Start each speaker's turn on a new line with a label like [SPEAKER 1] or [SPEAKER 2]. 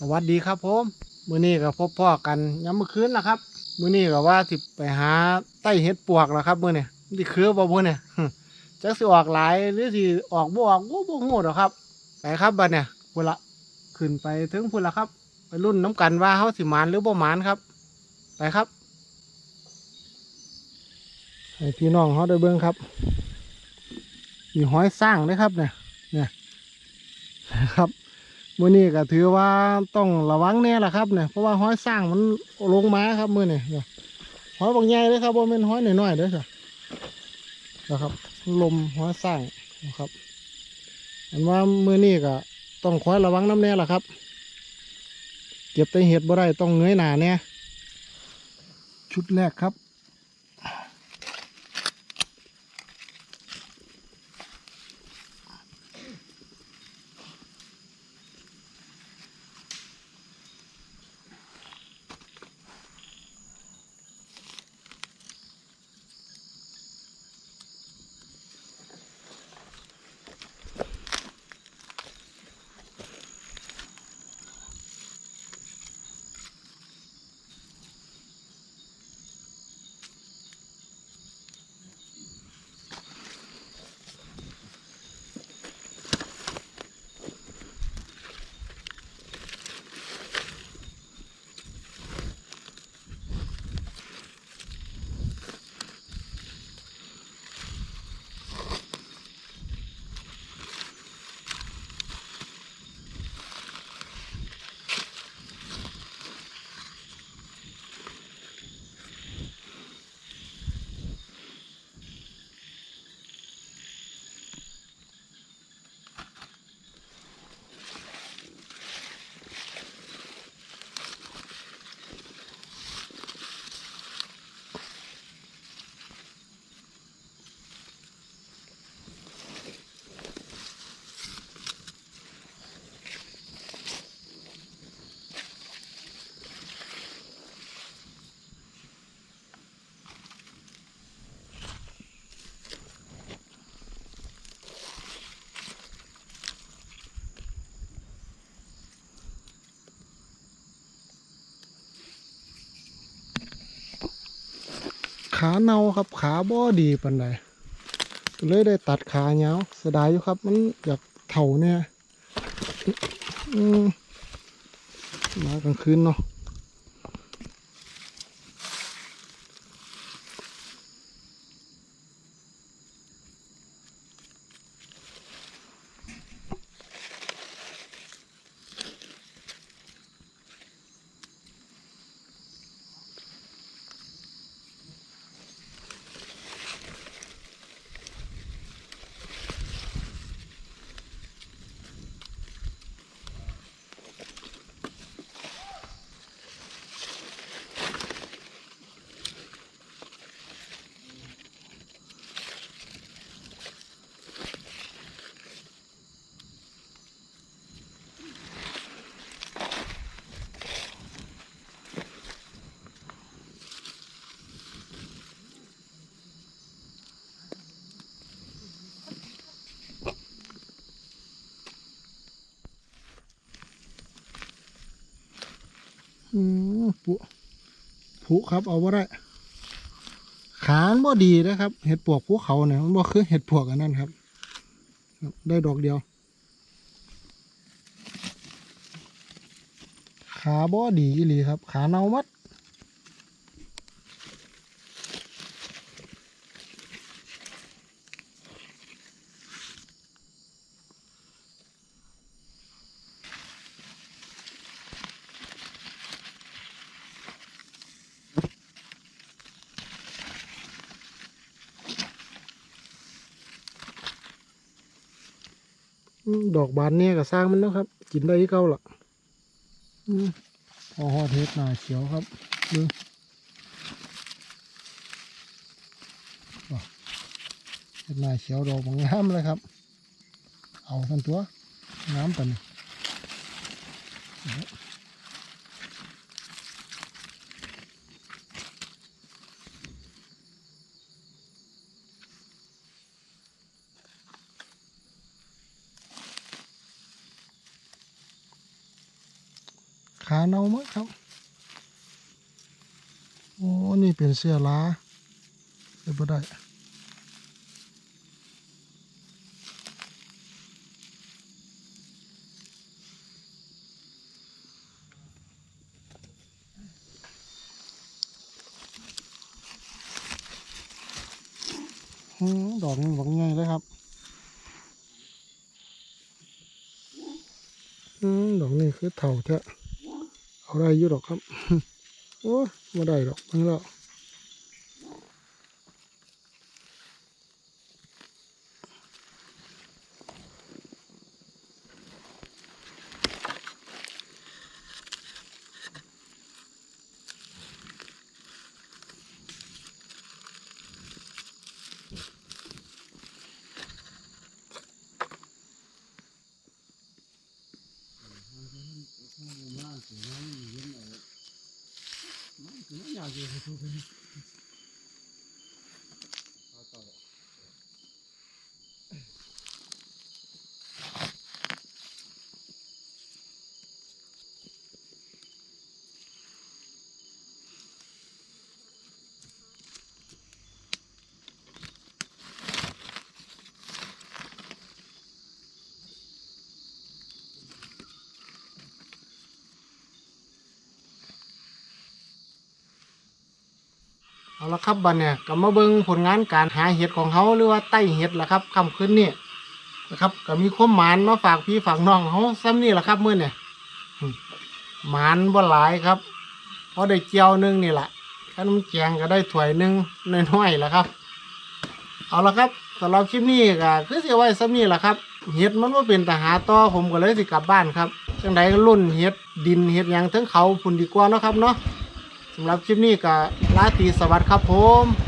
[SPEAKER 1] สวัสดีครับผมมื้อนี้ก็พบพ่อกันย้ำเมื่อคืนละครับ มื้อนี้ก็ว่าสิไปหาไต้เห็ดปวกแล้วครับมื้อนี้สิคือบ่มื้อนี้จักสิออกหลายหรือสิออกบ่ออกบ่บ่ฮู้ดอกครับ ไปครับบัดเนี่ยพุ่นละขึ้นไปถึงพุ่นละครับ ไปรุ่นน้ำกันว่าเฮาสิหมานหรือบ่หมานครับ ไปครับให้พี่น้องเขาได้เบิ่งครับ มีห้อยสร้างด้วยครับเนี่ยเนี่ยนะครับ มือนี้ก็ถือว่าต้องระวังแน่ละครับเนี่ยเพราะว่าห้อยสร้างมันลงมาครับมือนี้เนี่ยหอยบางใหญ่เลยครับว่าเป็นหอยน้อยๆเด้อนะครับ ลมห้อยสร้างนะครับอันว่ามือนี้ก็ต้องคอยระวังน้ำแน่ละครับ เก็บแต่เห็ดบ่ได้ต้องเงยหนาแน่ชุดแรกครับ ขาเน่าครับ ขาบ่ดีปันใดเลยได้ตัดขาเงาเสียดายอยู่ครับ มันอยากเถ่าเนี่ยมากลางคืนเนาะ อืมปุผุครับเอาว่าได้ขานบ่ดีนะครับ เห็ดปวกภูเขาเนี่ยมันบ่คือเห็ดปวกอันนั้นครับครับได้ดอกเดียว ขาบ่ดีอีหลีครับ ขาเน่ามัด ดอกบานเนี่ยก็สร้างมันแล้วครับ กินได้ที่เก่าละอืมพอฮอเฮ็ดหนาเขียวครับดูว้าเฮ็ดหนาเขียวดอกบางงามเลยครับ เอาทันตัวงามตันนี้ ขาเน่ามั้งครับ โอ้ นี่เป็นเสื้อล้าเดี๋ยวบ่ได้อืมดอกมันหวังไงเลยครับอืมดอกนี้คือเถ่าแท้ เอาได้อยู่ดอกครับ โอ้ไม่ได้ดอกมันแล้ว Au. เอาละครับบัดเนี่ยก็มาเบิ่งผลงานการหาเห็ดของเขาหรือว่าไต้เห็ดล่ะครับค่ำคืนนี้นะครับก็มีความหมานมาฝากพี่ฝากน้องเขาซ้ำนี่แหละครับเมื้อเนี่ยหมานบ่หลายครับพอได้เจียวหนึงนี่แหละขนมแจงก็ได้ถ้วยหนึงน้อยๆแล้วครับ เอาละครับสำหรับคลิปนี้ก็คือเสิเอาไว้ซ้ำนี่แหละครับเห็ดมันว่าเป็นแตาหาต่อผมก็เลยสิกลับบ้านครับจังใดรุ่นเห็ดดินเห็ดหยังทั้งเขาพุ่นดีกว่าเนาะครับเนาะ สำหรับคลิปนี้ก็ลาตีสวัสดีครับผม